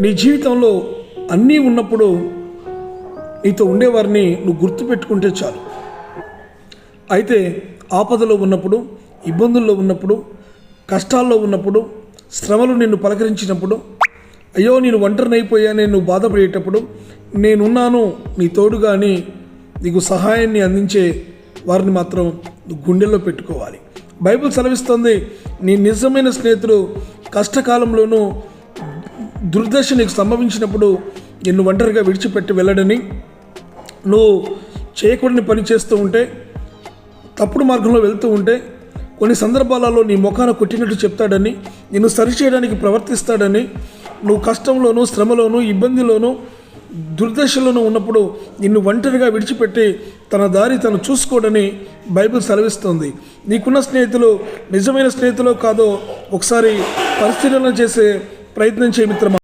నీ జీవితంలో అన్నీ ఉన్నప్పుడు నీతో ఉండేవారిని నువ్వు గుర్తుపెట్టుకుంటే చాలు. అయితే ఆపదలో ఉన్నప్పుడు ఇబ్బందుల్లో ఉన్నప్పుడు కష్టాల్లో ఉన్నప్పుడు శ్రమలు నిన్ను పలకరించినప్పుడు అయ్యో నేను ఒంటరినైపోయా నువ్వు బాధపడేటప్పుడు నేనున్నాను నీ తోడుగా అని నీకు సహాయాన్ని అందించే వారిని మాత్రం నువ్వు గుండెల్లో పెట్టుకోవాలి. బైబిల్ సెలవిస్తుంది నీ నిజమైన స్నేహితుడు కష్టకాలంలోనూ దుర్దశ నీకు సంభవించినప్పుడు నిన్ను ఒంటరిగా విడిచిపెట్టి వెళ్ళడని నువ్వు చేయకూడని పని చేస్తూ ఉంటే తప్పుడు మార్గంలో వెళ్తూ ఉంటే కొన్ని సందర్భాలలో నీ ముఖాన కొట్టినట్టు చెప్తాడని నిన్ను సరిచేయడానికి ప్రవర్తిస్తాడని నువ్వు కష్టంలోనూ శ్రమలోనూ ఇబ్బందిలోనూ దుర్దశలోనూ ఉన్నప్పుడు నిన్ను ఒంటరిగా విడిచిపెట్టి తన దారి తను చూసుకోడని బైబిల్ సెలవిస్తుంది. నీకున్న స్నేహితులు నిజమైన స్నేహితులో కాదో ఒకసారి పరిశీలన చేసే ప్రయత్నం చేయ మిత్రమా?